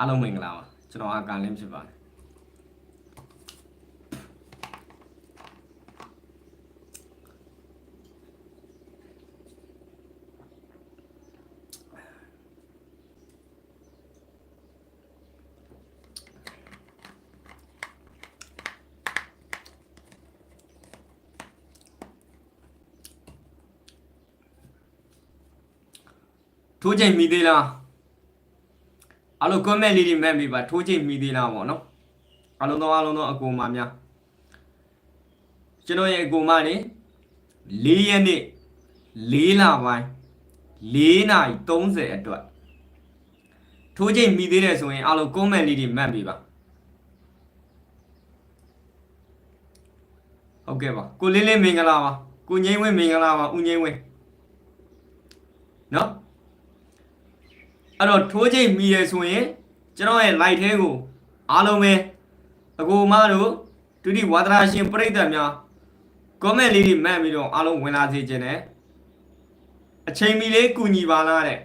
အားလုံးမင်္ဂလာပါကျွန်တော်အကန်လင်းဖြစ်ပါတယ်ထိုးချိန်မိသေးလား အားလုံး comment လေးတွေမှတ်ပြီးပါထိုးချိန်မိသေးလားပေါ့နော်အားလုံးသောအားလုံးသောအကူမများကျွန်တော်ရဲ့အကူမနေ၄ရက်နေ့၄လပိုင်း၄နာရီ30အတွက်ထိုးချိန်မိသေးတယ်ဆိုရင်အားလုံး comment လေးတွေမှတ်ပြီးပါဟုတ်ကဲ့ပါကိုလင်းလင်းမင်္ဂလာပါကိုငိမ့်ဝင်းမင်္ဂလာပါဦးငိမ့်ဝင်းနော် အဲ့တော့ထိုးချိန်မိရဆိုရင်ကျွန်တော်ရဲ့ light ထဲကိုအားလုံးပဲအကူမတို့ဒုတိဝါဒနာရှင်ပြိတ္တများ comment လေးတွေမှတ်ပြီးတော့အားလုံးဝင်လာစေခြင်းနဲ့အချိန်မီလေးကူညီပါလားတဲ့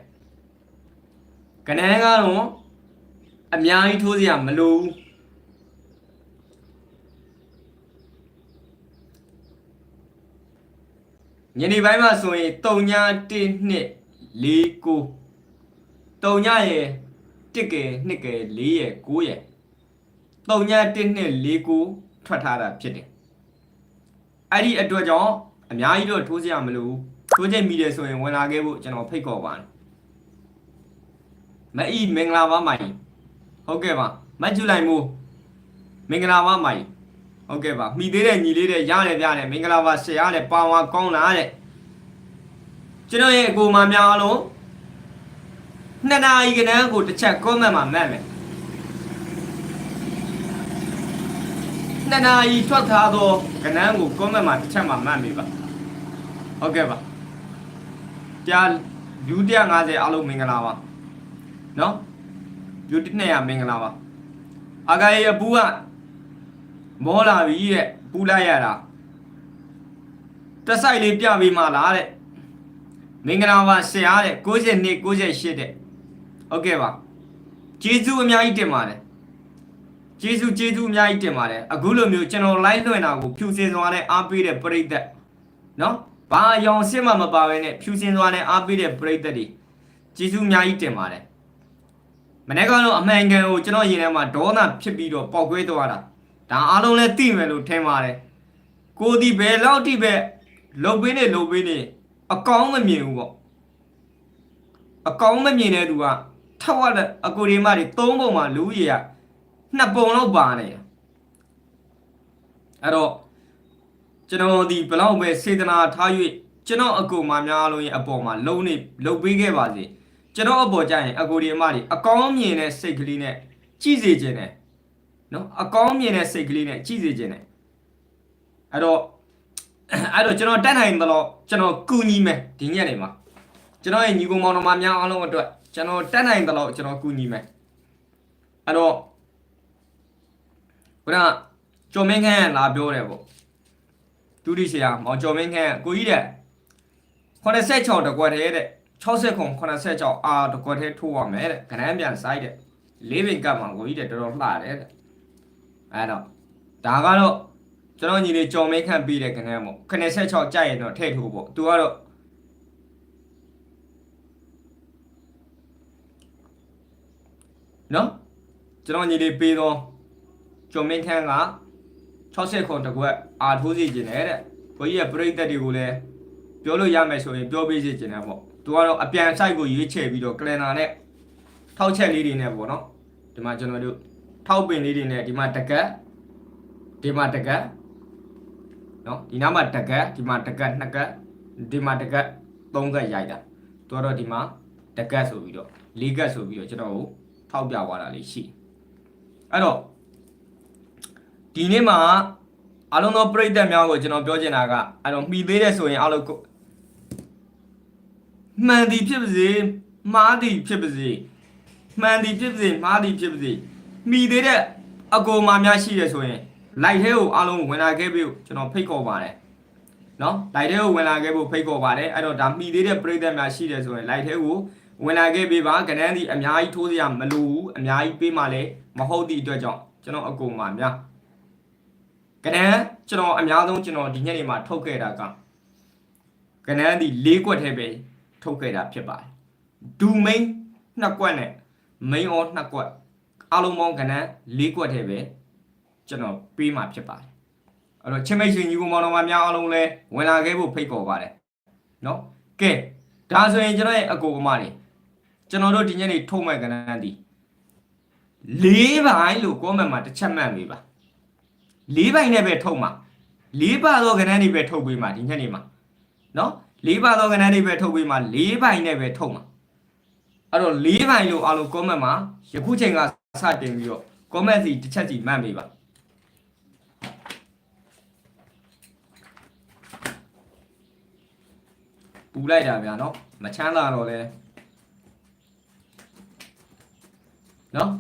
ကနန်းကတော့အများကြီးထိုးစရာမလိုဘူးညနေပိုင်းမှာဆိုရင်3ည1နှစ်4 9 တုံညရဲ့တစ်ကယ်နှစ်ကယ်၄ရဲ့9ရဲ့တုံညတစ်နှစ်၄9ထွက်ထားတာဖြစ်တယ်အဲ့ဒီအတွက်ကြောင့်အများကြီးတော့ထိုးစရာမလိုဘူးထိုးချိန်မိတယ်ဆိုရင်ဝင်လာခဲ့ဖို့ကျွန်တော်ဖိတ်ခေါ်ပါတယ်မအီမင်္ဂလာပါမိုင်ဟုတ်ကဲ့ပါမတ်ဂျူလိုက်မို့မင်္ဂလာပါမိုင်ဟုတ်ကဲ့ပါမိသေးတဲ့ညီလေးတဲ့ရတယ်ပြတယ်မင်္ဂလာပါဆရာတဲ့ပါဝါကောင်းလားတဲ့ကျွန်တော်ရဲ့အကူမများအားလုံး နှစ်နာရီကနန်းကိုတစ်ချက် comment မှာမှတ်မယ်နှစ်နာရီထွက်ထားသောကနန်းကို comment မှာတစ်ချက်မှာမှတ်မိပါဟုတ်ကဲ့ပါကြာ view 150အားလုံးမင်္ဂလာပါနော် view 200မင်္ဂလာပါအဂါရဲ့အပူကမောလာပြီတဲ့ပူလိုက်ရတာတက်ဆိုင်လေးပြပေးမှလားတဲ့မင်္ဂလာပါဆရာတဲ့92 98တဲ့ ဟုတ်ကဲ့ပါကျေးဇူးအများကြီးတင်ပါတယ်ကျေးဇူးကျေးဇူးအများကြီးတင်ပါတယ်အခုလိုမျိုးကျွန်တော် live လွှင့်တာကိုဖြူစင်စွာနဲ့အားပေးတဲ့ပရိသတ်နော်ဘာအယောင်စစ်မှမပါဘဲနဲ့ဖြူစင်စွာနဲ့အားပေးတဲ့ပရိသတ်တွေကျေးဇူးအများကြီးတင်ပါတယ်မနေ့ကတော့အမှန်ကန်ကိုကျွန်တော်ရင်ထဲမှာဒေါသဖြစ်ပြီးတော့ပောက်ကွဲသွားတာဒါအားလုံးလည်းသိမယ်လို့ထင်ပါတယ်ကိုဒီဘယ်လောက်ထိပဲလှုပ်ပေးနေလှုပ်ပေးနေအကောင်းမမြင်ဘူးပေါ့အကောင်းမမြင်တဲ့သူက ထောက်ရတဲ့အကူဒီမတွေ၃ပုံမှာလူကြီးကနှစ်ပုံလောက်ပါနေတယ်အဲ့တော့ကျွန်တော်ဒီဘလောက်ပဲစေတနာထား၍ကျွန်တော်အကူမများလို့ရင်အပေါ်မှာလုံနေလုံပေးခဲ့ပါစေကျွန်တော်အပေါ်ကြရင်အကူဒီမတွေအကောင်းမြင်တဲ့စိတ်ကလေးနဲ့ကြည့်စေခြင်းနဲ့နော်အကောင်းမြင်တဲ့စိတ်ကလေးနဲ့ကြည့်စေခြင်းနဲ့အဲ့တော့အဲ့တော့ကျွန်တော်တက်နိုင်တယ်လို့ကျွန်တော်ကူညီမယ်ဒီညနေမှာကျွန်တော်ရဲ့ညီကောင်မောင်နှမများအားလုံးအတွက် ကျွန်တော်တက်နိုင်တယ်လို့ကျွန်တော်ကူညီမယ်အဲ့တော့ခုနကျော်မင်းခန့်လာပြောတယ်ပေါ့ဒုတိဆရာမောင်ကျော်မင်းခန့်ကိုကြီးတဲ့86တကွက်သေးတဲ့60ခု86အာတကွက်သေးထိုးရမယ်တဲ့ခဏပြန်ဆိုင်တဲ့လေးပင်ကပ်မှာကိုကြီးတဲ့တော်တော်လှတယ်တဲ့အဲ့တော့ဒါကတော့ကျွန်တော်ညီလေးကျော်မင်းခန့်ပြီးတဲ့ခဏပေါ့86ကြိုက်ရင်တော့ထည့်ထိုးပေါ့သူကတော့ နော်ကျွန်တော်ညီလေးပေးတော့ကျော်မင်းခန်းက60ခွန်တစ်ခွက်အာထိုးစီခြင်းတယ်တဲ့ဘိုးကြီးရဲ့ပြိသက်တွေကိုလည်းပြောလို့ရမယ်ဆိုရင်ပြောပေးစီခြင်းတယ်ပေါ့သူကတော့အပြန် site ကိုရွေးချယ်ပြီးတော့ကလန်နာနဲ့ထောက်ချက်လေးတွေနဲ့ပေါ့နော်ဒီမှာကျွန်တော်တို့ထောက်ပင်လေးတွေနဲ့ဒီမှာတကက်ဒီမှာတကက်နော်ဒီနားမှာတကက်ဒီမှာတကက်နှစ်ကက်ဒီမှာတကက်သုံးကက်ရိုက်တာသူကတော့ဒီမှာတကက်ဆိုပြီးတော့လေးကက်ဆိုပြီးတော့ကျွန်တော်ကို ထောက်ပြသွားတာလေးရှိအဲ့တော့ဒီနေ့မှာအလုံးသောပြိသက်များကိုကျွန်တော်ပြောချင်တာကအဲ့တော့မှီသေးတယ်ဆိုရင်အလုံးကိုမှန်သည်ဖြစ်ပါစေမှားသည်ဖြစ်ပါစေမှန်သည်ဖြစ်ပါစေမှားသည်ဖြစ်ပါစေမှီသေးတဲ့အကိုမာများရှိရဆိုရင်လိုက်ထဲကိုအလုံးဝင်လာခဲ့ပြီကျွန်တော်ဖိတ်ခေါ်ပါတယ်နော်လိုက်ထဲကိုဝင်လာခဲ့ဖို့ဖိတ်ခေါ်ပါတယ်အဲ့တော့ဒါမှီသေးတဲ့ပြိသက်များရှိတယ်ဆိုရင်လိုက်ထဲကို ဝင်လာခဲ့ပေးပါကနန်းဒီအများကြီးထိုးစရာမလိုဘူးအများကြီးပေးမှလည်းမဟုတ်သည့်အတွက်ကြောင့်ကျွန်တော်အကူမှာများကနန်းကျွန်တော်အများဆုံးကျွန်တော်ဒီညနေမှာထုတ်ခဲ့တာကကနန်းဒီ၄ကွက်ထဲပဲထုတ်ခဲ့တာဖြစ်ပါတယ်ဒူမိန်နှစ်ကွက်နဲ့မိန်အောနှစ်ကွက်အလုံးပေါင်းကနန်း၄ကွက်ထဲပဲကျွန်တော်ပေးမှဖြစ်ပါတယ်အဲ့တော့ချင်းမိတ်ဆွေညီကောင်မောင်တော်မများအားလုံးလည်းဝင်လာခဲ့ဖို့ဖိတ်ခေါ်ပါတယ်နော်ကဲဒါဆိုရင်ကျွန်တော်ရဲ့အကူအမတွေ ကျွန်တော်တို့ဒီညနေထုတ်မဲ့ကဏ္ဍဒီ၄ပိုင်းလို့ comment မှာတစ်ချက်မှတ်ပေးပါ၄ပိုင်းနဲ့ပဲထုတ်မှာ၄ပါသောကဏ္ဍတွေပဲထုတ်ပေးမှာဒီညနေမှာနော်၄ပါသောကဏ္ဍတွေပဲထုတ်ပေးမှာ၄ပိုင်းနဲ့ပဲထုတ်မှာအဲ့တော့၄ပိုင်းလို့အားလုံး comment မှာယခုချိန်ကစတင်ပြီးတော့ comment စီတစ်ချက်စီမှတ်ပေးပါပူလိုက်တာဗျာနော်မချမ်းသာတော့လဲ နော်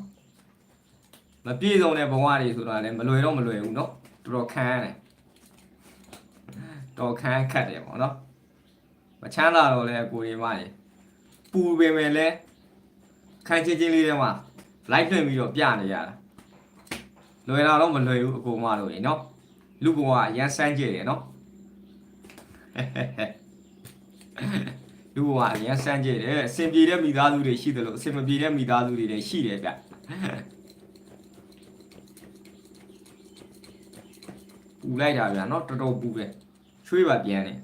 မပြည့်စုံတဲ့ဘဝတွေဆိုတာလည်းမလွယ်တော့မလွယ်ဘူးနော်တော်တော်ခမ်းရတယ်တော်ခမ်းခတ်တယ်ပေါ့နော်မချမ်းသာတော့လဲအကိုရီမကြီးပူပင်မယ်လဲခန်းချင်းချင်းလေးထဲမှာလိုက်တွင်ပြီးတော့ပြနေရတာလွယ်တာတော့မလွယ်ဘူးအကိုမတို့ရေနော်လူဘဝရန်ဆန်းကြည့်တယ်နော် လူဘဝရန်ဆန်းကြည့်တယ်အဆင်ပြေတဲ့မိသားစုတွေရှိတယ်လို့အဆင်မပြေတဲ့မိသားစုတွေလည်းရှိတယ်ဗျပူလိုက်တာဗျာနော်တော်တော်ပူပဲချွေးပါပြန်တယ်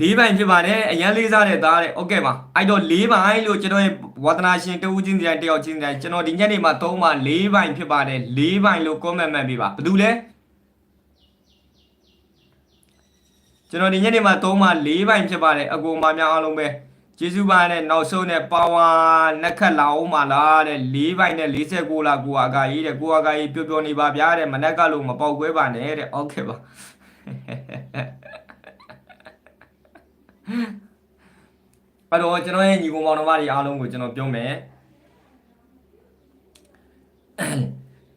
၄ပိုင်ဖြစ်ပါတယ်အရန်လေးစားတဲ့သားတဲ့ဟုတ်ကဲ့ပါအဲ့တော့၄ပိုင်လို့ကျွန်တော်ရဲ့ဝသနာရှင်တဦးချင်းတိုင်းတယောက်ချင်းတိုင်းကျွန်တော်ဒီညနေမှာ၃ပါ၄ပိုင်ဖြစ်ပါတယ်၄ပိုင်လို့ comment မှတ်ပေးပါဘာလို့လဲကျွန်တော်ဒီညနေမှာ၃ပါ၄ပိုင်ဖြစ်ပါတယ်အကိုမများအားလုံးပဲကျေးဇူးပါနဲ့နောက်ဆုံးနဲ့ပါဝါနက်ခတ်လာအောင်ပါလားတဲ့၄ပိုင်နဲ့46လာကိုအကာကြီးတဲ့ကိုအကာကြီးပျော်ပျော်နေပါဗျာတဲ့မနက်ကလို့မပေါက်ကွဲပါနဲ့တဲ့ဟုတ်ကဲ့ပါ အဲ့တော့ကျွန်တော်ရဲ့ညီကောင်မောင်နှမတွေအားလုံးကိုကျွန်တော်ပြောမယ်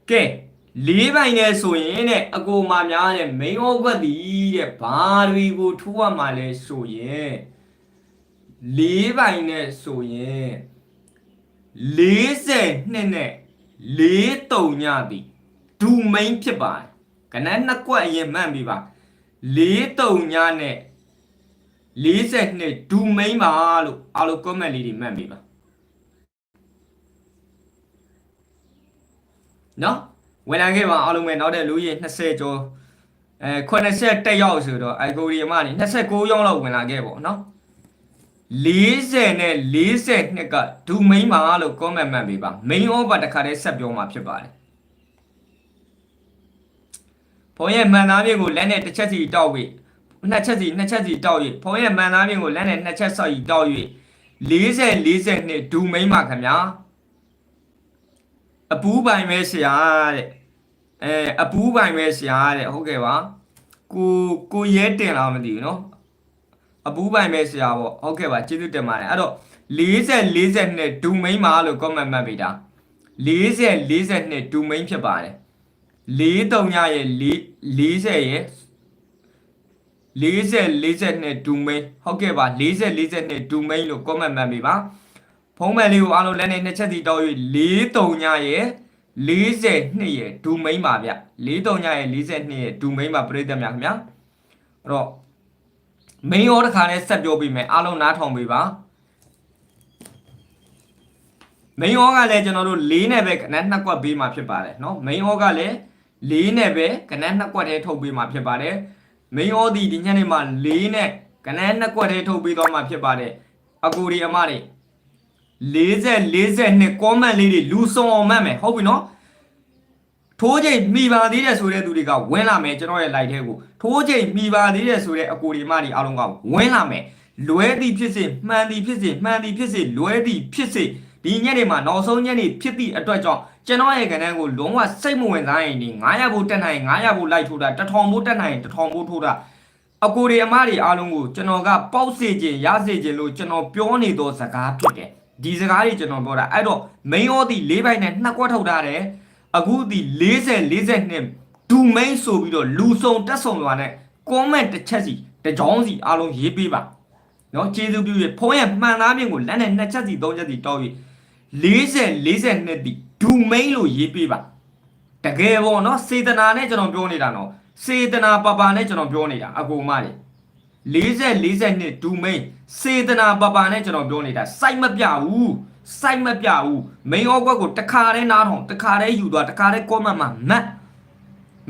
ကဲလေးပိုင်နဲ့ဆိုရင်တဲ့အကိုမများတဲ့မိန်ဩကွက်တီတဲ့ဘာတွေကိုထိုးရမှာလဲဆိုရင်လေးပိုင်နဲ့ဆိုရင်40နှစ်နဲ့4တုံညသည်ဒူမိန်ဖြစ်ပါတယ်ကနန်းနှစ်ကွက်အရင်မှတ်ပြီးပါ4တုံညနဲ့ 42ဒူမိန်ပါလို့အားလုံး comment လေးတွေမှတ်မိပါနော်ဝင်လာခဲ့ပါအားလုံးပဲနောက်တဲ့လူကြီး20ကျော်အဲ80တက်ရောက်ဆိုတော့အိုက်ကိုရီအမနေ29ရောက်လောက်ဝင်လာခဲ့ပေါ့နော်40နဲ့42ကဒူမိန်ပါလို့ comment မှတ်ပေးပါ main over တခါတည်းဆက်ပြောမှာဖြစ်ပါတယ်ဘုံရဲ့မှန်သားမျိုးကိုလက်နဲ့တစ်ချက်စီတောက်ပြီး နှစ်ချက်စီနှစ်ချက်စီတောက်၍ဖုံးရဲ့မှန်သားပြင်ကိုလက်နဲ့နှစ်ချက်ဆောက်ပြီးတောက်၍40 40နှစ်ဒူမိမ့်ပါခင်ဗျာအပူးပိုင်ပဲဆရာတဲ့အဲအပူးပိုင်ပဲဆရာတဲ့ဟုတ်ကဲ့ပါကိုကိုရဲတင်လားမသိဘူးเนาะအပူးပိုင်ပဲဆရာပေါ့ဟုတ်ကဲ့ပါကျေးဇူးတင်ပါတယ်အဲ့တော့40 40နှစ်ဒူမိမ့်ပါလို့ comment မှတ်ပေးတာ40 40နှစ်ဒူမိမ့်ဖြစ်ပါတယ်43ညရဲ့40ရဲ့ 40 40နဲ့ဒူမိန်ဟုတ်ကဲ့ပါ40 40နဲ့ဒူမိန်လို့ comment မှတ်ပေးပါဖုံးမယ်လေးကိုအားလုံးလက်နဲ့နှစ်ချက်စီတောက်၍43ညရဲ့42ရဲ့ဒူမိန်ပါဗျ43ညရဲ့42ရဲ့ဒူမိန်ပါပြိတ္တများခင်ဗျာအဲ့တော့မိန်ရောတစ်ခါနဲ့ဆက်ပြောပြီးမယ်အားလုံးနားထောင်ပေးပါမိန်ရောကလည်းကျွန်တော်တို့၄နဲ့ပဲကနန်းနှစ်ကွက်ပေးမှာဖြစ်ပါတယ်เนาะမိန်ရောကလည်း၄နဲ့ပဲကနန်းနှစ်ကွက်တည်းထုတ်ပေးမှာဖြစ်ပါတယ် မင်းဩဒီဒီညနေမှာ၄နဲ့ကနန်းနှစ်ကွက်ထဲထုတ်ပေးသွားမှာဖြစ်ပါတယ်အကူဒီအမတွေ40 40နှစ် comment လေးတွေလူစုံအောင်မှတ်မယ်ဟုတ်ပြီနော်ထိုးချိန်မိပါသေးတယ်ဆိုတဲ့သူတွေကဝင်လာမယ်ကျွန်တော်ရဲ့ live ထဲကိုထိုးချိန်မိပါသေးတယ်ဆိုတဲ့အကူဒီအမတွေအားလုံးကဝင်လာမယ်လွဲသည်ဖြစ်စေမှန်သည်ဖြစ်စေမှန်သည်ဖြစ်စေလွဲသည်ဖြစ်စေ ဒီညနေမှာနောက်ဆုံးညနေဖြစ်သည့်အတွက်ကြောင့်ကျွန်တော်ရဲ့ကဏ္ဍကိုလုံးဝစိတ်မဝင်စားရင်ဒီ900ဘို့တက်နိုင်900ဘို့လိုက်ထိုးတာ1000ဘို့တက်နိုင်1000ဘို့ထိုးတာအကိုတွေအမတွေအားလုံးကိုကျွန်တော်ကပေါက်စေခြင်းရစေခြင်းလို့ကျွန်တော်ပြောနေသောစကားဖြစ်တယ်ဒီစကားတွေကျွန်တော်ပြောတာအဲ့တော့ main ဩဒီ၄ဘိုက်နဲ့နှစ်ကွက်ထုတ်ထားတယ်အခုဒီ40 40နှစ်ဒူမိန်ဆိုပြီးတော့လူစုံတက်ဆုံသွားတဲ့ comment တစ်ချက်စီတစ်ကြောင်းစီအားလုံးရေးပေးပါနော်ကျေးဇူးပြုရဖုန်းရဲ့မှန်သားမြင့်ကိုလက်နဲ့နှစ်ချက်စီသုံးချက်စီတောက်ပြီး 40 42တိဒူမိန်လို့ရေးပေးပါတကယ်ပေါ့နော်စေတနာနဲ့ကျွန်တော်ပြောနေတာနော်စေတနာပပနဲ့ကျွန်တော်ပြောနေတာအကူမတွေ40 42ဒူမိန်စေတနာပပနဲ့ကျွန်တော်ပြောနေတာစိုက်မပြဘူးစိုက်မပြဘူးမိန်ဩကွက်ကိုတခါတည်းနားထောင်တခါတည်းယူသွားတခါတည်း comment မှာမတ်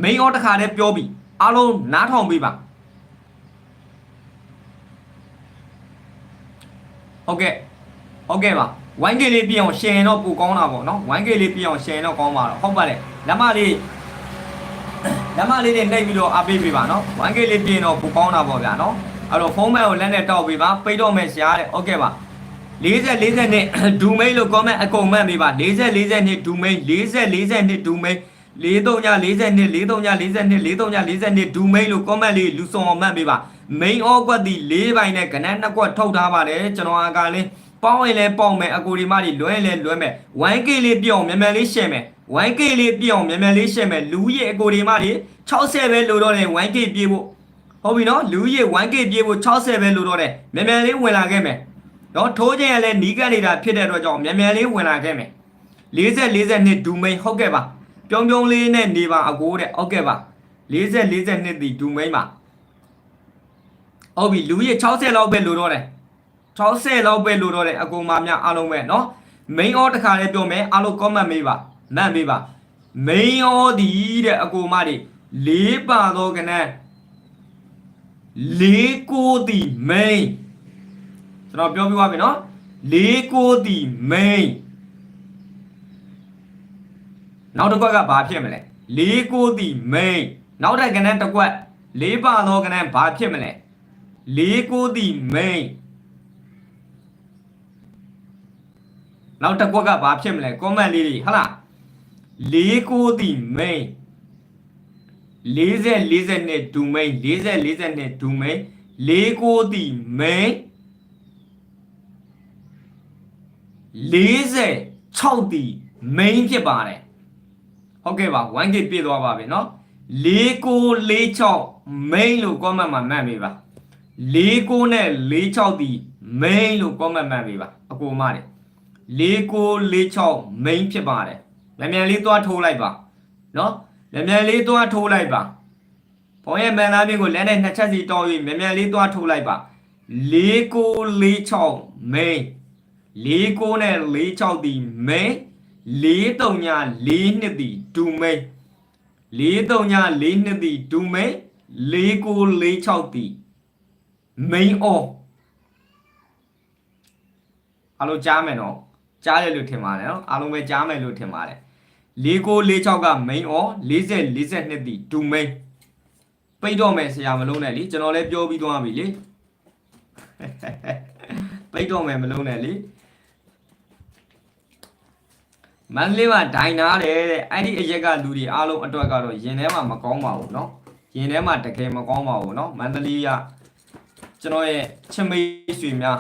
မိန်ဩတခါတည်းပြောပြီးအားလုံးနားထောင်ပေးပါဟုတ်ကဲ့ဟုတ်ကဲ့ပါ 1K လေးပြအောင် share တော့ပိုကောင်းတာပေါ့နော် 1K လေးပြအောင် share တော့ကောင်းပါတော့ဟုတ်ပါတယ်လက်မလေးလက်မလေးနဲ့နှိပ်ပြီးတော့အားပေးပေးပါနော် 1K လေးပြင်တော့ပိုကောင်းတာပေါ့ဗျာနော်အဲ့တော့ဖုန်းမဲကိုလက်နဲ့တောက်ပေးပါပိတ်တော့မယ်ရှားတဲ့ဟုတ်ကဲ့ပါ40 40နဲ့ဒူမိတ်လို့ comment အကုန်မှတ်ပေးပါ40 40နဲ့ဒူမိတ်40 40နဲ့ဒူမိတ်43ည40နဲ့43ည40နဲ့43ည40နဲ့ဒူမိတ်လို့ comment လေးလူစုံအောင်မှတ်ပေးပါ main ဩကွက်ဒီ၄ဘိုင်နဲ့ကနန်းနှစ်ကွက်ထုတ်ထားပါတယ်ကျွန်တော်အကလေး ပေါင်းရင်လည်းပေါင်းမယ်အကူဒီမတွေလွဲရင်လည်းလွဲမယ် 1k လေးပြအောင်မြန်မြန်လေးရှယ်မယ် 1k လေးပြအောင်မြန်မြန်လေးရှယ်မယ်လူရဲ့အကူဒီမတွေ60ပဲလိုတော့တယ် 1k ပြေးဖို့ဟုတ်ပြီနော်လူရဲ့ 1k ပြေးဖို့60ပဲလိုတော့တယ်မြန်မြန်လေးဝင်လာခဲ့မယ်နော်ထိုးခြင်းရလဲနီးကပ်နေတာဖြစ်တဲ့အတွက်ကြောင့်မြန်မြန်လေးဝင်လာခဲ့မယ်40 40နှစ်ဒူမိန်ဟုတ်ကဲ့ပါပြုံးပြုံးလေးနဲ့နေပါအကိုတဲ့ဟုတ်ကဲ့ပါ40 40နှစ်ဒီဒူမိန်ပါဟုတ်ပြီလူကြီး60လောက်ပဲလိုတော့တယ် 60လောက်ပဲလိုတော့တယ်အကူမများအားလုံးပဲเนาะ main order တခါလေးပြောမယ်အားလုံး comment မေးပါမှတ်မေးပါ main order ဒီတဲ့အကူမတွေလေးပါတော့ကနန်းလေးကိုဒီ main ကျွန်တော်ပြောပြပါမယ်เนาะလေးကိုဒီ main နောက်တစ်ခွက်ကဘာဖြစ်မလဲလေးကိုဒီ main နောက်တဲ့ကနန်းတစ်ခွက်လေးပါတော့ကနန်းဘာဖြစ်မလဲလေးကိုဒီ main နောက်တစ်ခွက်ကဘာဖြစ်မလဲ comment လေးတွေဟုတ်လားလေးကိုဒီ main 40 40နဲ့ဒူ main 40 40နဲ့ဒူ main လေးကိုဒီ main 46ဒီ main ဖြစ်ပါတယ်ဟုတ်ကဲ့ပါ 1k ပြည့်သွားပါပြီเนาะ4946 main လို့ comment မှာမှတ်မိပါ49နဲ့46ဒီ main လို့ comment မှတ်မိပါအကူမတွေ 4946 main ဖြစ်ပါတယ်မြန်မြန်လေးသွားထိုးလိုက်ပါနော်မြန်မြန်လေးသွားထိုးလိုက်ပါဘုံရဲ့မန်သားမျိုးကိုလက်နဲ့နှစ်ချက်စီတောင်းပြီးမြန်မြန်လေးသွားထိုးလိုက်ပါ4946 main 49နဲ့46ဒီ main 43ညာ42ဒီဒူ main 43ညာ42ဒီဒူ main 4946ဒီ main on အလိုကြားမယ်နော် ကြားတယ်လို့ထင်ပါတယ်နော်အားလုံးပဲကြားမယ်လို့ထင်ပါတယ်4946က main on 40 42တိ2 main ပိတ်တော့မယ်ဆရာမလုံးနဲ့လीကျွန်တော်လည်းပြောပြီးသွားပြီလေပိတ်တော့မယ်မလုံးနဲ့လीမန္တလေးမှာဒိုင်နာတယ်တဲ့အဲ့ဒီအရက်ကလူတွေအားလုံးအတွက်ကတော့ရင်ထဲမှာမကောင်းပါဘူးเนาะရင်ထဲမှာတကယ်မကောင်းပါဘူးเนาะမန္တလေးကကျွန်တော်ရဲ့ချစ်မိတ်ဆွေများ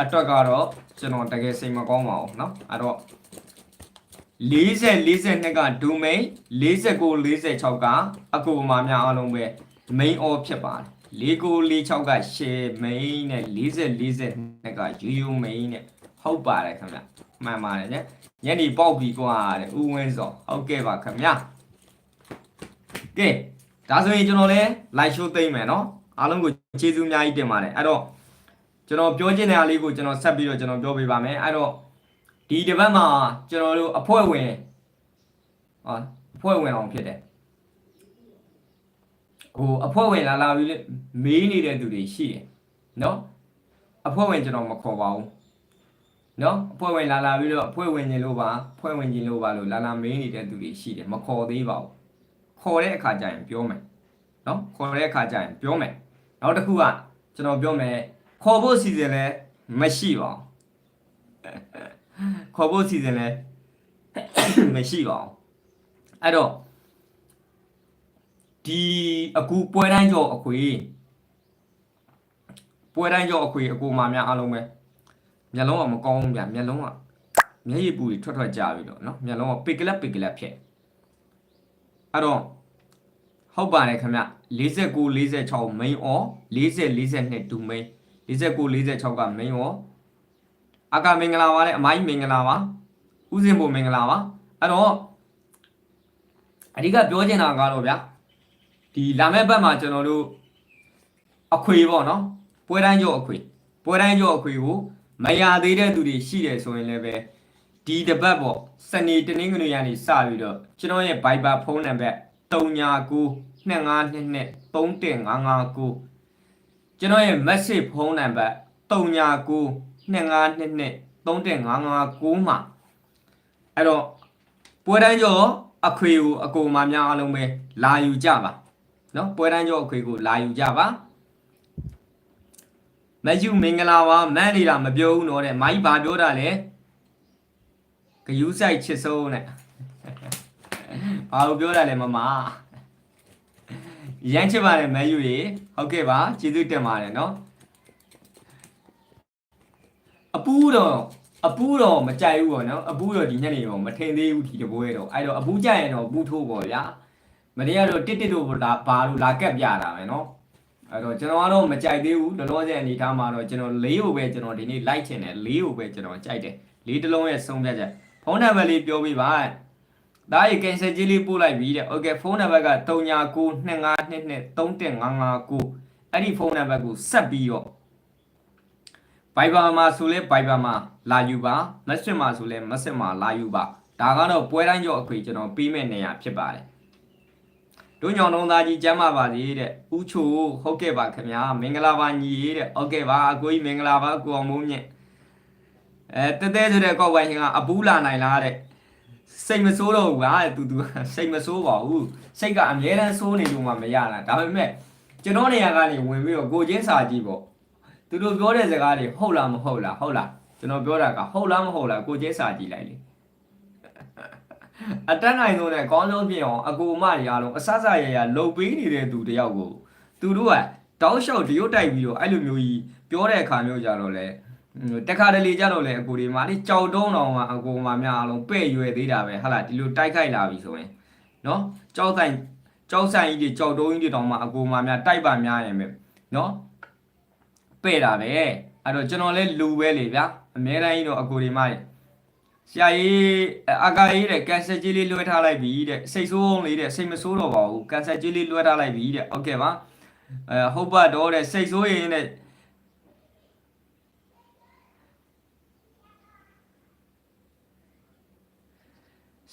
အတွက်ကတော့ကျွန်တော်တကယ်စိတ်မကောင်းပါဘူးเนาะအဲ့တော့40 42ကဒူမိန်49 46ကအကူအမများအားလုံးပဲ main off ဖြစ်ပါတယ်49 46က share main နဲ့40 42က yu main နဲ့ဟုတ်ပါတယ်ခင်ဗျမှန်ပါတယ်ညညနေပေါက်ပြီးကွာတဲ့ဦးဝင်းစောဟုတ်ကဲ့ပါခင်ဗျကဲဒါဆိုရင်ကျွန်တော်လဲ live show သိမ့်မယ်เนาะအားလုံးကိုကျေးဇူးအများကြီးတင်ပါတယ်အဲ့တော့ ကျွန်တော်ပြောချင်တဲ့အလေးကိုကျွန်တော်ဆက်ပြီးတော့ကျွန်တော်ပြောပေးပါမယ်အဲ့တော့ဒီတစ်ပတ်မှာကျွန်တော်တို့အဖွဲ့ဝင်ဟာအဖွဲ့ဝင်အောင်ဖြစ်တယ်ဟိုအဖွဲ့ဝင်လာလာပြီးမေးနေတဲ့သူတွေရှိတယ်နော်အဖွဲ့ဝင်ကျွန်တော်မခေါ်ပါဘူးနော်အဖွဲ့ဝင်လာလာပြီးတော့အဖွဲ့ဝင်ခြင်းလို့ပါအဖွဲ့ဝင်ခြင်းလို့ပါလို့လာလာမေးနေတဲ့သူတွေရှိတယ်မခေါ်သေးပါဘူးခေါ်တဲ့အခါကျရင်ပြောမယ်နော်ခေါ်တဲ့အခါကျရင်ပြောမယ်နောက်တစ်ခုကကျွန်တော်ပြောမယ် ခေါ်ဖို့စီစဉ်လဲမရှိပါဘူးခေါ်ဖို့စီစဉ်လဲမရှိပါဘူးအဲ့တော့ဒီအခုပွဲတိုင်းကြောအခွေပွဲတိုင်းကြောအခွေအကူမာများအားလုံးပဲမျက်လုံးကမကောင်းဘူးဗျမျက်လုံးကမျက်ရည်ပူတွေထွက်ထွက်ကြပြီတော့เนาะမျက်လုံးကပိကလက်ပိကလက်ဖြစ် အဲ့တော့ဟုတ်ပါတယ်ခင်ဗျ49 46 main or 40 42 to main 49 46က main or အကမင်္ဂလာပါလေအမိုင်းမင်္ဂလာပါဥစဉ်ဘုံမင်္ဂလာပါအဲ့တော့အဓိကပြောချင်တာကတော့ဗျာဒီလာမယ့်ဘက်မှာကျွန်တော်တို့အခွေပေါ့နော်ပွဲတိုင်းကျော်အခွေပွဲတိုင်းကျော်အခွေကိုမရသေးတဲ့သူတွေရှိတယ်ဆိုရင်လည်းပဲဒီတပတ်ပေါ့စနေတနင်္ဂနွေရက်နေ့စပြီးတော့ကျွန်တော်ရဲ့ Viber ဖုန်းနံပါတ်39 2522 3155 ကျွန်တော်ရဲ့ message ဖုန်းနံပါတ်39 2522 3155မှာအဲ့တော့ပွဲတိုင်းကျော်အခွေကိုအကိုမများအားလုံးပဲလာယူကြပါနော်ပွဲတိုင်းကျော်အခွေကိုလာယူကြပါမယူမင်္ဂလာပါမန်းနေတာမပြောဘူးနော်တဲ့မိုင်းဘာပြောတာလဲဂယူးဆိုင်ချစ်စိုးနဲ့ဘာလို့ပြောတာလဲမမ ရမ်းချစ်ပါတယ်မယူရေဟုတ်ကဲ့ပါကျေးဇူးတင်ပါတယ်နော်အပူးတော့အပူးတော့မကြိုက်ဘူးပေါ့နော်အပူးတော့ဒီညနေတော့မထင်သေးဘူးဒီတပွဲတော့အဲ့တော့အပူးကြိုက်ရင်တော့ပူးထိုးပေါ့ဗျာမနေ့ကတော့တစ်တစ်တို့လာဘာလို့လာကက်ပြတာပဲနော်အဲ့တော့ကျွန်တော်ကတော့မကြိုက်သေးဘူးလောလောဆယ်အနေထားမှာတော့ကျွန်တော်လေးကိုပဲကျွန်တော်ဒီနေ့လိုက်ချင်တယ်လေးကိုပဲကျွန်တော်ကြိုက်တယ်လေးတစ်လုံးရဲ့ဆုံးဖြတ်ချက်ဖုန်းနံပါတ်လေးပြောပြပါ ဒါရေကင်ဆယ်ကြီးလေးပို့လိုက်ပြီတဲ့။ Okay ဖုန်းနံပါတ်က3992223155အဲ့ဒီဖုန်းနံပါတ်ကိုဆက်ပြီးတော့ Viber မှာဆိုလဲ Viber မှာလာယူပါ Message မှာဆိုလဲ Message မှာလာယူပါဒါကတော့ပွဲတိုင်းကျော်အခွေကျွန်တော်ပေးမဲ့နေရဖြစ်ပါတယ်တို့ညောင်လုံးသားကြီးကျမ်းပါပါစေတဲ့ဥချိုဟုတ်ကဲ့ပါခင်ဗျာမင်္ဂလာပါညီတဲ့ဟုတ်ကဲ့ပါအကိုကြီးမင်္ဂလာပါကိုအောင်မိုးမြင့်အဲတဲတဲဆိုတဲ့ကောက်ပိုင်ရှင်ကအပူးလာနိုင်လားတဲ့ စိတ်မဆိုးတော့ဘူးကွာတဲ့သူသူစိတ်မဆိုးပါဘူးစိတ်ကအမြဲတမ်းဆိုးနေလို့မှမရတာဒါပေမဲ့ကျွန်တော်နေရာကနေဝင်ပြီးတော့ကိုချင်းစာကြည့်ပေါ့သူတို့ပြောတဲ့စကားတွေဟုတ်လားမဟုတ်လားဟုတ်လားကျွန်တော်ပြောတာကဟုတ်လားမဟုတ်လားကိုချင်းစာကြည့်လိုက်လေအတက်နိုင်ဆုံးနဲ့အကောင်းဆုံးဖြစ်အောင်အကူအမတွေအားလုံးအဆဆရရလှုပ်ပေးနေတဲ့သူတယောက်ကိုသူတို့ကတောက်လျှောက်တရုတ်တိုက်ပြီးတော့အဲ့လိုမျိုးကြီးပြောတဲ့အခါမျိုးကြတော့လေ တခါတလေကြတော့လေအကိုဒီမှာလေကြောက်တုံးတော်မှာအကိုမှာများအလုံးပဲ့ရွယ်သေးတာပဲဟာလားဒီလိုတိုက်ခိုက်လာပြီဆိုရင်နော်ကြောက်ဆိုင်ကြောက်ဆိုင်ကြီးတွေကြောက်တုံးကြီးတွေတောင်မှအကိုမှာများတိုက်ပါများရင်ပဲနော်ပဲ့တာပဲအဲ့တော့ကျွန်တော်လဲလူပဲလေဗျာအများတိုင်းတော့အကိုဒီမှာဆရာကြီးအာကာကြီးတဲ့ကန်ဆာကြီးလေးလွှဲထားလိုက်ပြီတဲ့စိတ်ဆိုးအောင်လေးတဲ့စိတ်မဆိုးတော့ပါဘူးကန်ဆာကြီးလေးလွှဲထားလိုက်ပြီတဲ့ဟုတ်ကဲ့ပါအဲဟုတ်ပါတော့တဲ့စိတ်ဆိုးရင်တဲ့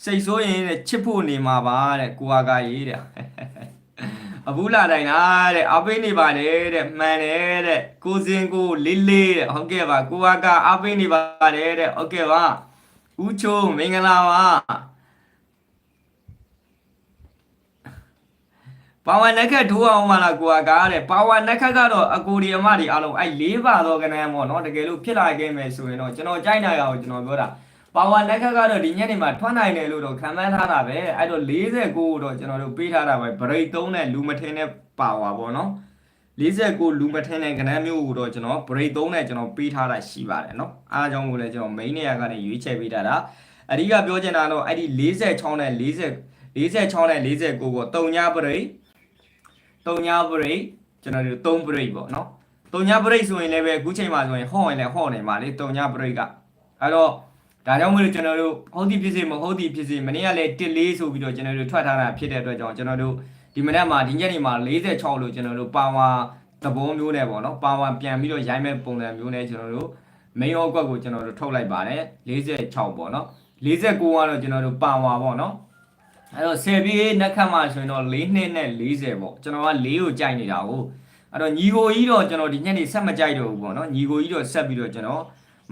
စိတ်ဆိုးရင်တဲ့ချစ်ဖို့နေမှာပါတဲ့ကိုအကာကြီးတဲ့အဘူးလာတိုင်းလားတဲ့အပိနေပါလေတဲ့မှန်တယ်တဲ့ကိုစင်ကိုလေးလေးတဲ့ဟုတ်ကဲ့ပါကိုအကာအပိနေပါတယ်တဲ့ဟုတ်ကဲ့ပါဦးချိုးမင်္ဂလာပါပါဝါနက်ခတ်ထိုးအောင်မလားကိုကကားတဲ့ပါဝါနက်ခတ်ကတော့အကိုဒီအမဒီအားလုံးအဲ့လေးပါတော့ကနန်းပေါ့နော်တကယ်လို့ဖြစ်လာခဲ့မယ်ဆိုရင်တော့ကျွန်တော်ကြိုက်နိုင်အောင်ကျွန်တော်ပြောတာ ပါဝါတက်ခတ်ကတော့ဒီညနေမှာထွက်နိုင်တယ်လို့တော့ခံမှန်းထားတာပဲအဲ့တော့49ကိုတော့ကျွန်တော်တို့ပေးထားတာပဲဘရိတ်3နဲ့လူမထင်းတဲ့ပါဝါပေါ့နော်49လူမထင်းတဲ့ကဏ္ဍမျိုးကိုတော့ကျွန်တော်ဘရိတ်3နဲ့ကျွန်တော်ပေးထားတာရှိပါတယ်နော်အားအကြောင်းကိုလည်းကျွန်တော် main နေရာကနေရွေးချယ်ပေးထားတာအဓိကပြောချင်တာတော့အဲ့ဒီ46နဲ့40 46နဲ့49ကိုတုံညာပရိတုံညာပရိကျွန်တော်တို့3ပရိပေါ့နော်တုံညာပရိဆိုရင်လည်းပဲအခုချိန်မှာဆိုရင်ဟော့ရင်လည်းဟော့နေမှာလေတုံညာပရိကအဲ့တော့ ဒါကြောင့်မို့လို့ကျွန်တော်တို့ဟုတ်သည်ဖြစ်စေမဟုတ်သည်ဖြစ်စေမနေ့ကလည်း1လေးဆိုပြီးတော့ကျွန်တော်တို့ထွက်ထားတာဖြစ်တဲ့အတွက်ကြောင့်ကျွန်တော်တို့ဒီမနက်မှာဒီညနေမှာ46လို့ကျွန်တော်တို့ပါဝါသဘောမျိုးနဲ့ပေါ့နော်ပါဝါပြန်ပြီးတော့ရိုင်းမဲ့ပုံစံမျိုးနဲ့ကျွန်တော်တို့ main အော့ကွက်ကိုကျွန်တော်တို့ထုတ်လိုက်ပါတယ်46ပေါ့နော်49ကတော့ကျွန်တော်တို့ပါဝါပေါ့နော်အဲ့တော့10ပြေးနှက်ခတ်မှဆိုရင်တော့4နှစ်နဲ့40ပေါ့ကျွန်တော်က4ကိုကြိုက်နေတာကိုအဲ့တော့ညီကိုကြီးတော့ကျွန်တော်ဒီညနေဆက်မကြိုက်တော့ဘူးပေါ့နော်ညီကိုကြီးတော့ဆက်ပြီးတော့ကျွန်တော်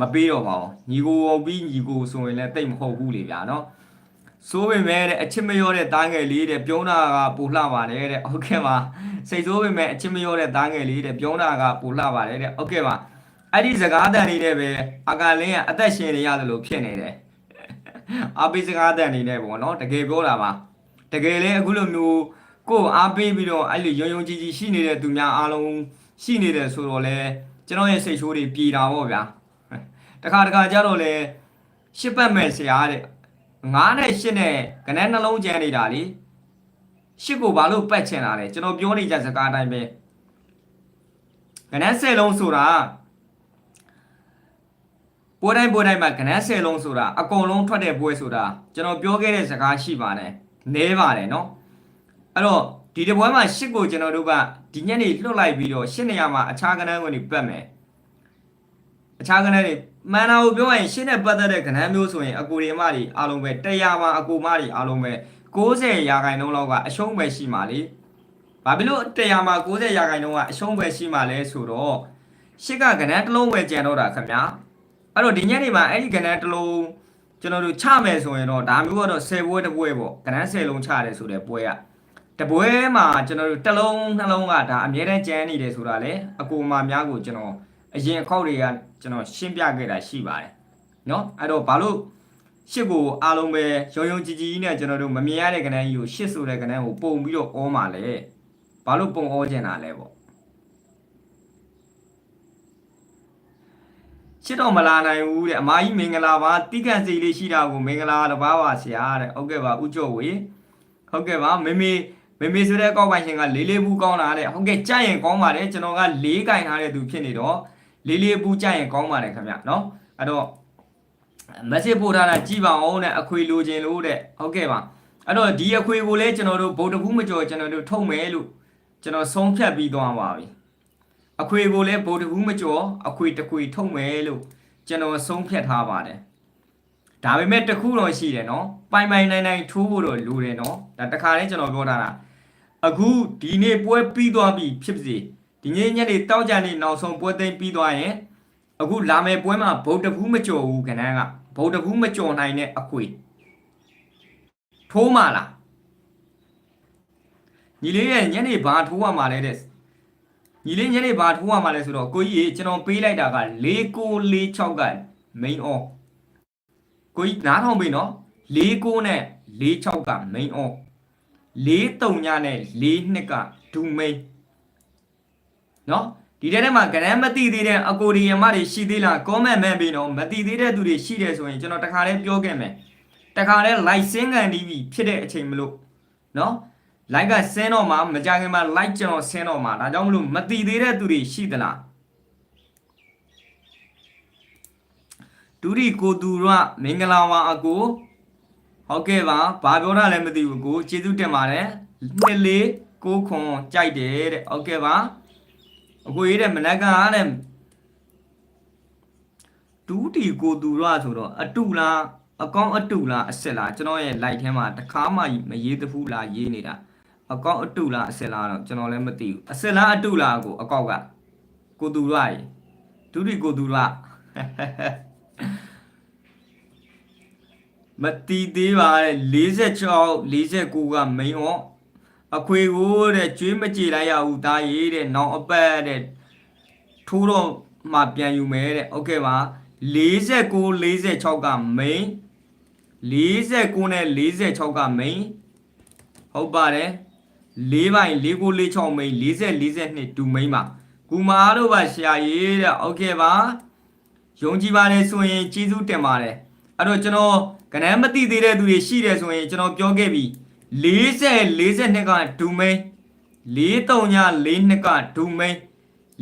မပေးတော့ပါဘူးညီကိုပြီးညီကိုဆိုရင်လည်းတိတ်မဟုတ်ဘူးလေဗျာနော်ဆိုးပေမဲ့တဲ့အချစ်မရောတဲ့သားငယ်လေးတဲ့ပြုံးတာကပူလှပါတယ်တဲ့ဟုတ်ကဲ့ပါစိတ်ဆိုးပေမဲ့အချစ်မရောတဲ့သားငယ်လေးတဲ့ပြုံးတာကပူလှပါတယ်တဲ့ဟုတ်ကဲ့ပါအဲ့ဒီစကားတန်လေးနဲ့ပဲအကာလင်းကအသက်ရှင်နေရတယ်လို့ဖြစ်နေတယ်အားပေးစကားတန်လေးနဲ့ပေါ့နော်တကယ်ပြောတာပါတကယ်လဲအခုလိုမျိုးကိုယ်အားပေးပြီးတော့အဲ့လိုရုံရုံကြည်ကြည်ရှိနေတဲ့သူများအားလုံးရှိနေတယ်ဆိုတော့လဲကျွန်တော်ရဲ့စိတ်ဆိုးတွေပြေတာပေါ့ဗျာ တခါတခါကြတော့လဲရှစ်ပတ်မဲ့ဆရာတဲ့9နဲ့8နဲ့ကနန်းနှလုံးကျန်နေတာလी ရှစ်ကိုဘာလို့ပတ်ချင်တာလဲကျွန်တော်ပြောနေကြစကားအတိုင်းပဲကနန်းဆယ်လုံးဆိုတာပွဲတိုင်းပွဲတိုင်းမှာကနန်းဆယ်လုံးဆိုတာအကုန်လုံးထွက်တဲ့ပွဲဆိုတာကျွန်တော်ပြောခဲ့တဲ့စကားရှိပါတယ်နဲပါတယ်เนาะအဲ့တော့ဒီတပွဲမှာရှစ်ကိုကျွန်တော်တို့ကဒီညနေလွတ်လိုက်ပြီးတော့ရှစ်နေရာမှာအခြားကနန်းကိုနေပတ်မယ် အခြားကနန်းတွေမှန်တာကိုပြောရင်ရှစ်နဲ့ပတ်သက်တဲ့ကနန်းမျိုးဆိုရင်အကူရီအမတွေအားလုံးပဲ100ပါအကူမတွေအားလုံးပဲ90ရာခိုင်နှုန်းလောက်ကအရှုံးပဲရှိမှာလေဘာဖြစ်လို့100မှာ90ရာခိုင်နှုန်းကအရှုံးပဲရှိမှာလဲဆိုတော့ရှစ်ကကနန်းတစ်လုံးပဲကျန်တော့တာခင်ဗျာအဲ့တော့ဒီညနေမှာအဲ့ဒီကနန်းတစ်လုံးကျွန်တော်တို့ချမယ်ဆိုရင်တော့ဒါမျိုးကတော့10ပွဲတစ်ပွဲပေါ့ကနန်း10လုံးချရတယ်ဆိုတဲ့ပွဲကတပွဲမှာကျွန်တော်တို့တစ်လုံးနှလုံးကဒါအမြဲတမ်းကျန်းနေတယ်ဆိုတာလေအကူမများကိုကျွန်တော် အရင်အခောက်တွေကကျွန်တော်ရှင်းပြခဲ့တာရှိပါတယ်เนาะအဲ့တော့ဘာလို့ရှစ်ကိုအားလုံးပဲရုံရုံကြည်ကြည်နဲ့ကျွန်တော်တို့မမြင်ရတဲ့ကဏ္ဍကြီးကိုရှစ်ဆိုတဲ့ကဏ္ဍကိုပုံပြီးတော့အောမှာလေဘာလို့ပုံအောကျင်တာလဲပေါ့ရှစ်တော့မလာနိုင်ဘူးတဲ့အမကြီးမင်္ဂလာပါတိကန့်စီလေးရှိတာကိုမင်္ဂလာတစ်ပါးပါဆရာတဲ့ဟုတ်ကဲ့ပါဥကျော်ဝေဟုတ်ကဲ့ပါမေမေမေမေဆိုတဲ့အကောက်ပိုင်ရှင်ကလေးလေးဘူးကောင်းတာတဲ့ဟုတ်ကဲ့ကြက်ရင်ကောင်းပါတယ်ကျွန်တော်ကလေးကင်ထားတဲ့သူဖြစ်နေတော့ လေးလေးဘူးကြက်ရင်ကောင်းပါတယ်ခင်ဗျเนาะအဲ့တော့ message ပို့ထားတာကြည်ပါအောင်တဲ့အခွေလိုချင်လို့တဲ့ဟုတ်ကဲ့ပါအဲ့တော့ဒီအခွေကိုလည်းကျွန်တော်တို့ဗုဒ္ဓဘူးမကျော်ကျွန်တော်တို့ထုတ်မယ်လို့ကျွန်တော်ဆုံးဖြတ်ပြီးသွားပါပြီအခွေကိုလည်းဗုဒ္ဓဘူးမကျော်အခွေတစ်ခွေထုတ်မယ်လို့ကျွန်တော်ဆုံးဖြတ်ထားပါတယ်ဒါပေမဲ့တစ်ခုတော့ရှိတယ်နော်ပိုင်ပိုင်နိုင်နိုင်ထိုးဖို့တော့လိုတယ်နော်ဒါတခါလေးကျွန်တော်ပြောထားတာအခုဒီနေ့ပွဲပြီးသွားပြီဖြစ်ပါစေ ဒီနေ့ညနေတောက်ကြနေနောက်ဆုံးပွဲသိမ်းပြီးသွားရင်အခုလာမယ့်ပွဲမှာဗုဒ္ဓဘူးမကျော်ဘူးခဏကဗုဒ္ဓဘူးမကျော်နိုင်တဲ့အခွေထိုးမှလားညီလေးရဲ့ညနေဘာထိုးရမှာလဲတဲ့ညီလေးညနေဘာထိုးရမှာလဲဆိုတော့ကိုကြီးရေကျွန်တော်ပေးလိုက်တာက4946က main on ကိုကြီးနားထောင်ပြီနော်49နဲ့46က main on 43ညနဲ့42ကဒူ main နော်ဒီထဲထဲမှာကရမ်းမသိသေးတဲ့အကိုဒီယမတွေရှိသေးလား comment မှန်းပြီးနော်မသိသေးတဲ့သူတွေရှိတယ်ဆိုရင်ကျွန်တော်တခါလေးပြောခဲ့မယ်တခါလေး like စင်းကန်တီးပြီးဖြစ်တဲ့အချိန်မလို့နော် like ကဆင်းတော့မှာမကြခင်မှာ like ကျွန်တော်ဆင်းတော့မှာဒါကြောင့်မလို့မသိသေးတဲ့သူတွေရှိသလားဒူရီကိုသူရမင်္ဂလာပါအကိုဟုတ်ကဲ့ပါဘာပြောတာလဲမသိဘူးကိုကျေးဇူးတင်ပါတယ်နှစ်လေးကိုခွန်ကြိုက်တယ်တဲ့ဟုတ်ကဲ့ပါ အကိုရေးတဲ့မနက်ကတဲ့ဒူတီကိုသူရဆိုတော့အတူလားအကောင့်အတူလားအစ်စ်လားကျွန်တော်ရဲ့ live ထဲမှာတခါမှမရေးသဘူးလားရေးနေတာအကောင့်အတူလားအစ်စ်လားတော့ကျွန်တော်လည်းမသိဘူးအစ်စ်လားအတူလားကိုအကောင့်ကကိုသူရရေဒူတီကိုသူရမတီးသေးပါတဲ့46 49က main on အခွေကိုတဲ့ကျွေးမကြေလိုက်ရဘူးသားရေတဲ့နောင်အပတ်တဲ့ထိုးတော့မှပြန်ယူမယ်တဲ့ဟုတ်ကဲ့ပါ49 46က main 49နဲ့46က main ဟုတ်ပါတယ်၄ပိုင်း4946 main 40 42 2 main ပါကူမာတို့ပါရှာရေးတဲ့ဟုတ်ကဲ့ပါယုံကြည်ပါတယ်ဆိုရင်ကျေးဇူးတင်ပါတယ်အဲ့တော့ကျွန်တော်ကနန်းမသိသေးတဲ့သူတွေရှိတယ်ဆိုရင်ကျွန်တော်ပြောခဲ့ပြီး 40 42ကဒူမိန်43ည42ကဒူမိန်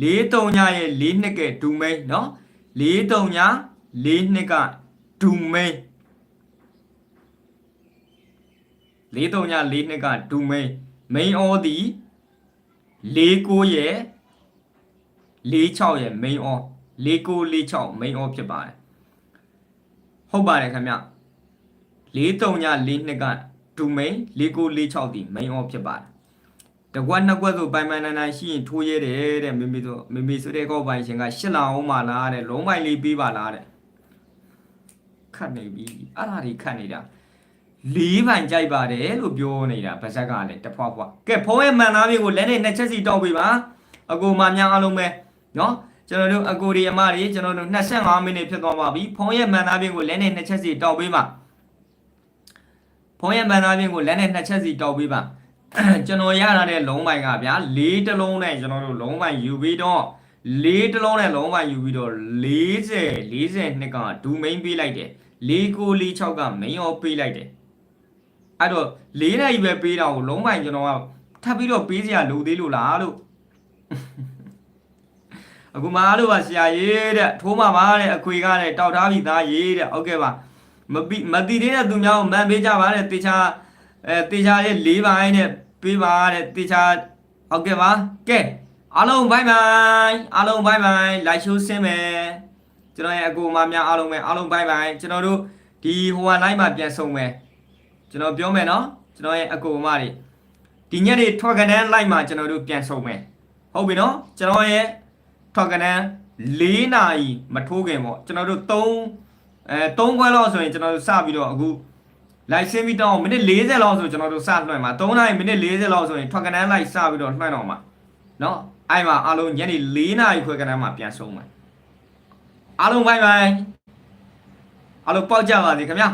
43ညရဲ့42ကဒူမိန်เนาะ43ည42ကဒူမိန်43ည42ကဒူမိန်မိန်အောဒီ49ရဲ့46ရဲ့မိန်အော4946မိန်အောဖြစ်ပါတယ်ဟုတ်ပါတယ်ခင်ဗျ43ည42က ဒူမိန်4946ဒီ main off ဖြစ်ပါတယ်တကွက်နှစ်ကွက်ဆိုပိုင်ပိုင်နိုင်နိုင်ရှိရင်ထိုးရဲတယ်တဲ့မိမိဆိုမိမိဆိုတဲ့ကောက်ပိုင်ရှင်ကရှစ်လောင်အောင်ပါလားတဲ့လုံးပိုင်လေးပေးပါလားတဲ့ခတ်နေပြီအဲ့ဒါတွေခတ်နေတာလေးပိုင်ကြိုက်ပါတယ်လို့ပြောနေတာဗဇက်ကလည်းတဖွာဖွာကဲဖုံးရဲ့မှန်သားမျိုးကိုလက်နဲ့နှစ်ချက်စီတောက်ပေးပါအကူမများအားလုံးပဲနော်ကျွန်တော်တို့အကူဒီအမတွေကျွန်တော်တို့25မိနစ်ဖြစ်သွားပါပြီဖုံးရဲ့မှန်သားမျိုးကိုလက်နဲ့နှစ်ချက်စီတောက်ပေးပါ ဖုံးရမှန်သားပြင်ကိုလက်နဲ့နှစ်ချက်စီတောက်ပေးပါကျွန်တော်ရထားတဲ့လုံးပိုင်ကဗျာ၄တလုံးနဲ့ကျွန်တော်တို့လုံးပိုင်ယူပြီးတော့၄တလုံးနဲ့လုံးပိုင်ယူပြီးတော့40 42ကဒူမိန်ပေးလိုက်တယ်4946ကမိန်ရောပေးလိုက်တယ်အဲ့တော့၄နာရီပဲပေးတာကိုလုံးပိုင်ကျွန်တော်ကထပ်ပြီးတော့ပေးစရာလိုသေးလို့လားလို့အခုမအားလို့ပါဆရာရေးတဲ့ထိုးမှာပါတဲ့အခွေကတဲ့တောက်ထားပြီးသားရေးတဲ့ဟုတ်ကဲ့ပါ မပိမတိသေးတဲ့သူများကိုမန်ပေးကြပါတဲ့တေချာအဲတေချာရဲ့၄ပိုင်းနဲ့ပေးပါတဲ့တေချာဟုတ်ကဲ့ပါကဲအားလုံးဘိုင်ဘိုင်အားလုံးဘိုင်ဘိုင်လိုက်ရှိုးဆင်းမယ်ကျွန်တော်ရဲ့အကူအမများအားလုံးပဲအားလုံးဘိုင်ဘိုင်ကျွန်တော်တို့ဒီဟိုဟာလိုက်မှာပြန်ဆုံမယ်ကျွန်တော်ပြောမယ်နော်ကျွန်တော်ရဲ့အကူအမတွေဒီညနေထွက်ကနန်းလိုက်မှာကျွန်တော်တို့ပြန်ဆုံမယ်ဟုတ်ပြီနော်ကျွန်တော်ရဲ့ထွက်ကနန်း၄နာရီမထိုးခင်ပေါ့ကျွန်တော်တို့3 အဲ3ခွဲလောက်ဆိုရင်ကျွန်တော်တို့စပြီးတော့အခုလိုက်ဆင်းပြီးတော့မိနစ်40လောက်ဆိုကျွန်တော်တို့စလွှင့်မှာ3နာရီမိနစ်40လောက်ဆိုရင်ထွက်ကနန်းလိုက်စပြီးတော့လွှင့်တော့မှာเนาะအဲ့မှာအားလုံးညနေ4နာရီခွဲကနန်းမှာပြန်ဆုံးမှာအားလုံးဘိုင်ဘိုင်အားလုံးပေါက်ကြပါစေခင်ဗျာ